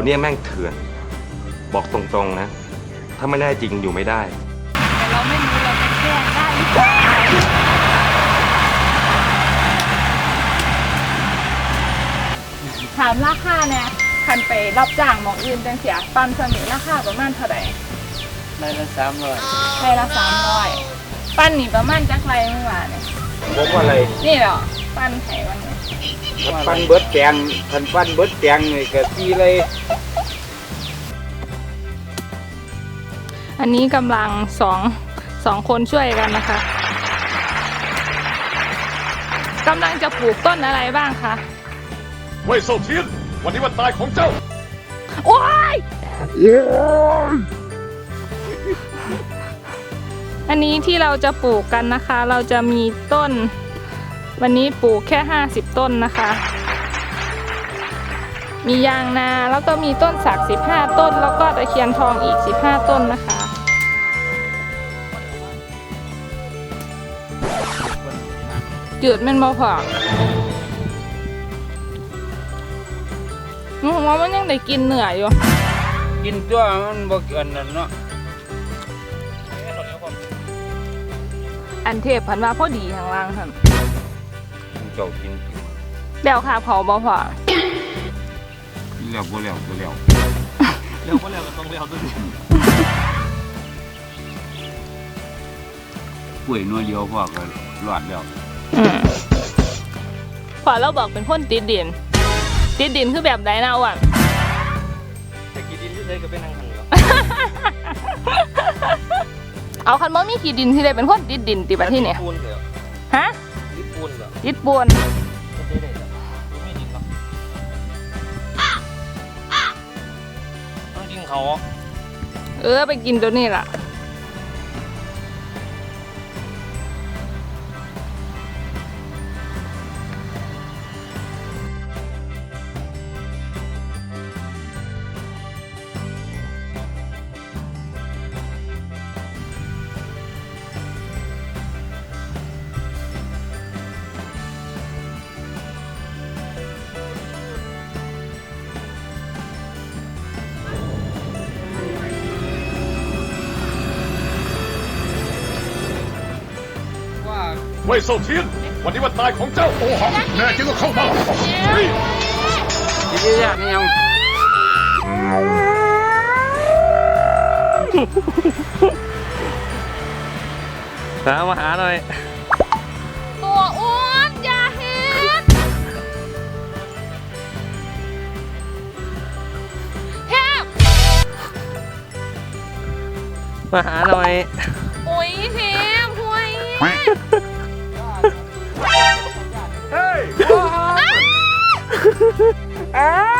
วเนี้ยแม่งเถื่อน บอกตรงๆนะ ถ้าไม่แน่จริงอยู่ไม่ได้ แต่เราไม่รู้เราจะแก้ได้หรือเปล่าถามราคาเนี่ยคันไปรับจ้างหมองอื่นจังเสียปันสมิราคาประมาณเท่าไหร่ได้ละสามร้อยใบละสามร้อยปั้นนี่ประมาณจักไรเมื่อวานเนี่ยผมว่าอะไร นี่เหรอปั้นไข่วันนี้ ฟันเบิดแตงพันฟันเบิดแตงนี่ก็ตีเลยอันนี้กำลังสองสองคนช่วยกันนะคะกำลังจะปลูกต้นอะไรบ้างคะเว่ยเซาเทียนวันนี้วันตายของเจ้า โอ้ยอันนี้ที่เราจะปลูกกันนะคะ เราจะมีต้น วันนี้ปลูกแค่ 50 ต้นนะคะ มียางนาแล้วก็มีต้นสัก 15 ต้น แล้วก็ตะเคียนทองอีก 15 ต้นนะคะจืดแมันบ่พอหนูว่ามันยังได้กินเนื้ออยู่ กินตัวมันบ่เกินนั่นเนาะอันเทพพันว่าพอดีข้างล่างค่ะ เจ้ากินเดี๋ยวค่ะเผาบ่พอแล้วบ่แล้วบ่แล้วเร็วก็เร็วก็ต้องเร็วด้วยป่วยนัวเดียวพ่อก็รอดแล้วอืมพอเราบอกเป็นคนติดดิน ติดดินคือแบบไหนนะอะ แต่กินดินที่เคยก็เป็นนางหันเหรอเอาคันบ่มีขี้ดินที่ได้เป็นคนติดดินติบัดที่เนี่ยปูนเหรอฮะดิน ปูนเหรอติดปวนไม่ได้เลยเหรอไม่ดินหรอกต้องดินเขา เออไปกินตัวนี้ล่ะ เว่ยเซาเทียน วันนี้วันตายของเจ้าโอหังแน่จริงก็เข้ามาเฮ้ยสิได้ยากนี่ยังหามาหาหน่อย ตัวอ้วนอย่าเห็นแทบมาหาหน่อย โอ้ยเทมห่วย ah!